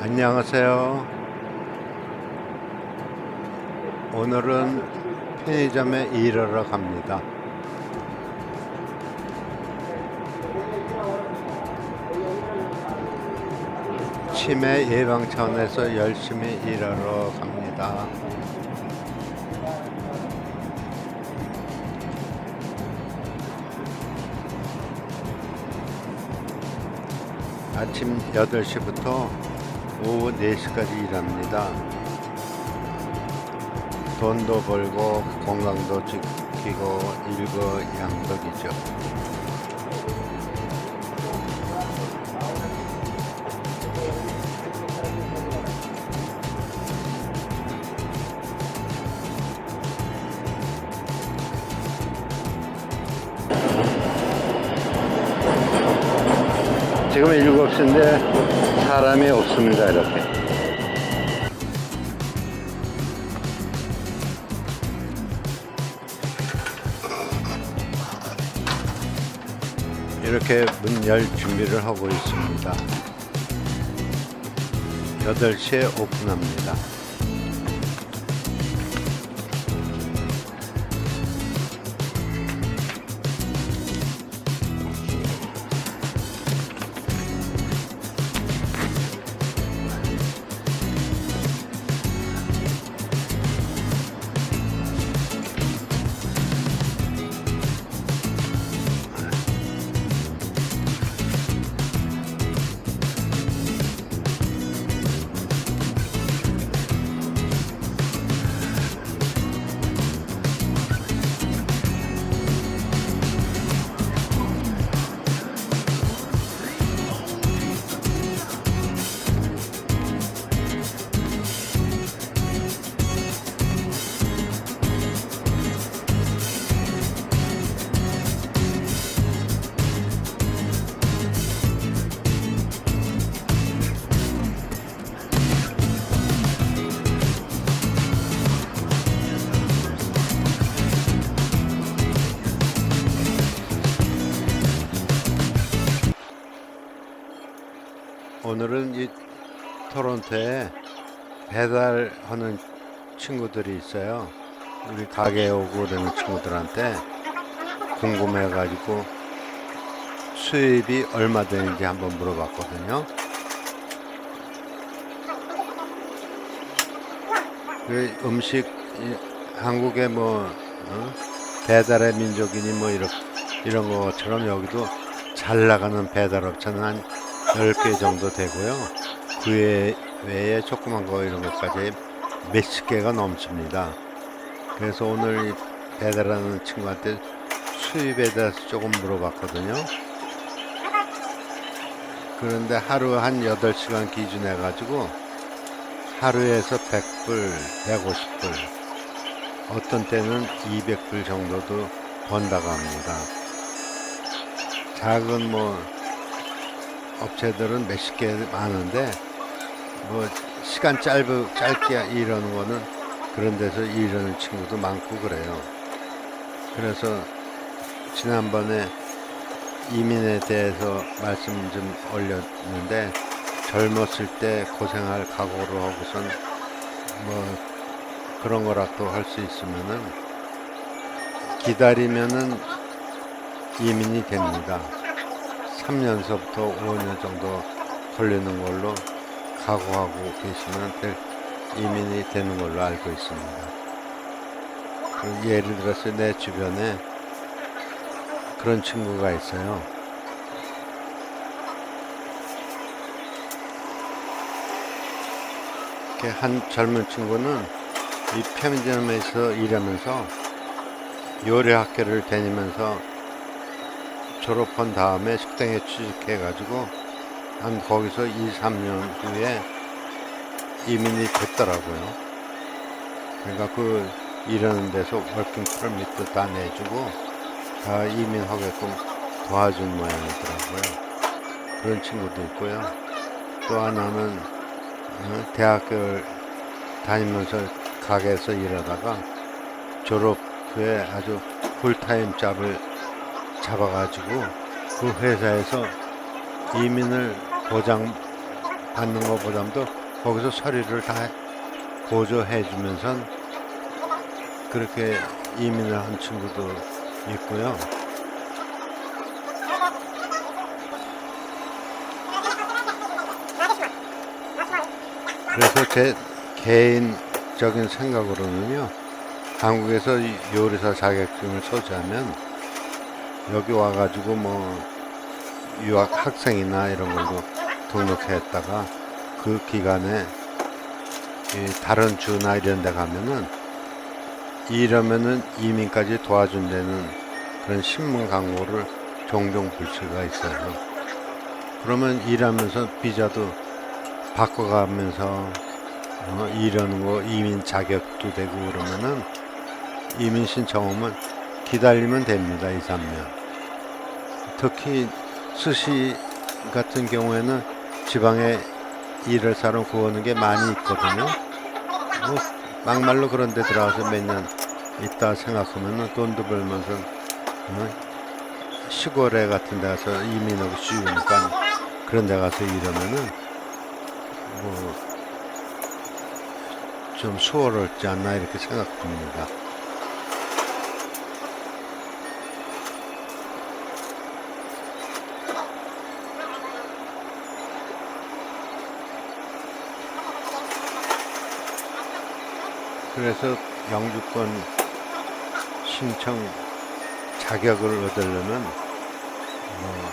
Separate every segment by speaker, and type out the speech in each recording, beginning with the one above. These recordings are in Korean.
Speaker 1: 안녕하세요. 오늘은 편의점에 일하러 갑니다. 치매 예방 차원에서 열심히 일하러 갑니다. 아침 8시부터 오후 4시까지 일합니다. 돈도 벌고 건강도 지키고 일거양득이죠. 지금 7시인데 사람이 없습니다, 이렇게. 이렇게 문 열 준비를 하고 있습니다. 8시에 오픈합니다. 오늘은 이 토론토에 배달하는 친구들이 있어요. 우리 가게에 오고 그러는 친구들한테 궁금해가지고 수입이 얼마 되는지 한번 물어봤거든요. 그 음식 이 한국의 뭐 어? 배달의 민족이니 뭐 이런 이런 것처럼 여기도 잘 나가는 배달업체는 한 10개 정도 되고요. 그 외- 외에 조그만 거 이런 것까지 몇십 개가 넘습니다. 그래서 오늘 이 배달하는 친구한테 수입에 대해서 조금 물어봤거든요. 그런데 하루 한 8시간 기준해 가지고 하루에서 100불, 150불, 어떤 때는 200불 정도도 번다고 합니다. 작은 뭐 업체들은 몇십 개 많은데 뭐 시간 짧은 짧게 일하는 거는 그런 데서 일하는 친구도 많고 그래요. 그래서 지난번에 이민에 대해서 말씀 좀 올렸는데 젊었을 때 고생할 각오를 하고선 뭐 그런 거라도 할 수 있으면은 기다리면은 이민이 됩니다. 3년서부터 5년 정도 걸리는 걸로 각오하고 계시면 될 이민이 되는 걸로 알고 있습니다. 그 예를 들어서 내 주변에 그런 친구가 있어요. 이렇게 한 젊은 친구는 이 편의점에서 일하면서 요리 학교를 다니면서 졸업한 다음에 식당에 취직해가지고 한 거기서 2, 3년 후에 이민이 됐더라고요. 그러니까 그 일하는 데서 워킹 퍼밋도 다 내주고 다 이민하게끔 도와준 모양이더라고요. 그런 친구도 있고요. 또 하나는 어, 대학교를 다니면서 가게에서 일하다가 졸업 후에 아주 풀타임 잡을 잡아가지고 그 회사에서 이민을 보장 받는 것보다도 거기서 서류를 다 보조해 주면서 그렇게 이민을 한 친구도 있고요. 그래서 제 개인적인 생각으로는요, 한국에서 이 요리사 자격증을 소지하면 여기 와가지고 뭐 유학 학생이나 이런 걸로 등록했다가 그 기간에 이 다른 주나 이런 데 가면은 이러면은 이민까지 도와준다는 그런 신문 광고를 종종 볼 수가 있어요. 그러면 일하면서 비자도 바꿔가면서 어, 일하는 거 이민 자격도 되고 그러면은 이민 신청하면 기다리면 됩니다. 2, 3년. 특히 스시 같은 경우에는 지방에 일할 사람 구하는 게 많이 있거든요. 뭐 막말로 그런 데 들어가서 몇 년 있다 생각하면 돈도 벌면서 어, 시골에 같은 데 가서 이민하고 쉬우니까 그런 데 가서 일하면은 뭐 좀 수월하지 않나 이렇게 생각합니다. 그래서 영주권 신청 자격을 얻으려면 뭐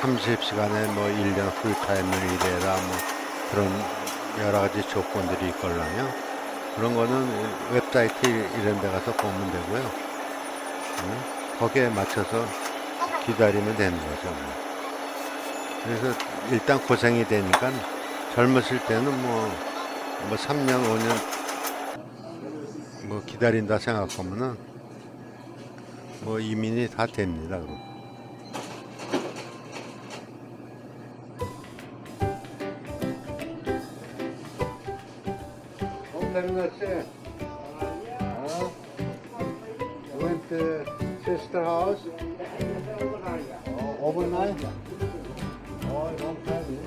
Speaker 1: 30시간에 뭐 1년 풀타임을 일해라 뭐 그런 여러 가지 조건들이 있걸랑요. 그런 거는 웹사이트 이런 데 가서 보면 되고요. 응? 거기에 맞춰서 기다리면 되는 거죠. 뭐. 그래서 일단 고생이 되니까 젊었을 때는 뭐, 뭐 3년, 5년 뭐 기다린다 생각하면은 뭐 이민이 다 됩니다. 그럼. Let's Went to sister house. Oh, overnight. Oh, long time.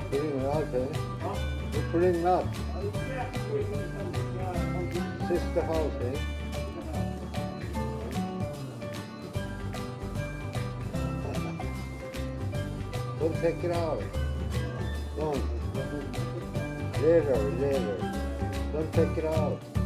Speaker 1: Oh, pretty not, eh? You're pretty not. Sister house, eh? Don't take it out. Don't. Later, later. Don't take it out.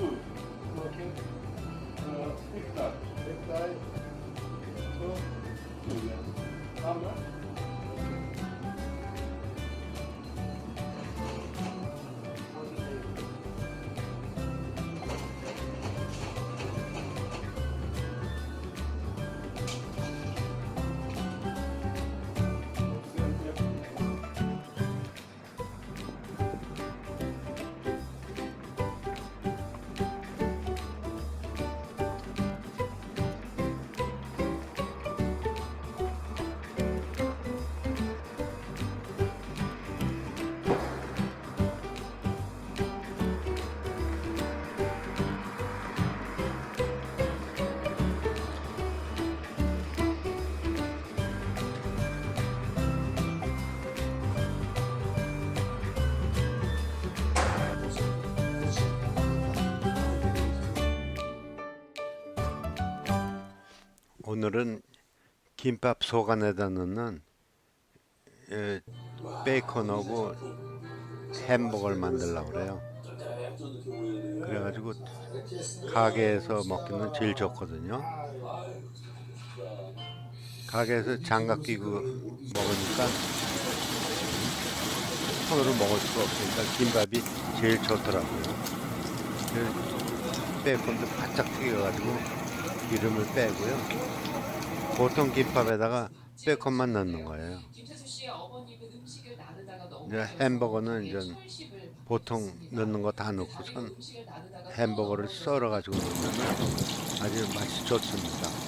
Speaker 1: tudo. 오늘은 김밥 속 안에다 넣는 에, 베이컨하고 햄버거를 만들려고 그래요. 그래가지고 가게에서 먹기는 제일 좋거든요. 가게에서 장갑 끼고 먹으니까 손으로 먹을 수가 없으니까 김밥이 제일 좋더라고요. 베이컨도 바짝 튀겨가지고 기름을 빼고요. 보통 김밥에다가 베이컨만 넣는 거예요. 이제 햄버거는 이제 보통. 넣는 거다
Speaker 2: 다른
Speaker 1: 넣고선 햄버거를
Speaker 2: 또
Speaker 1: 썰어 가지고 넣으면 아주 맛이 좋습니다.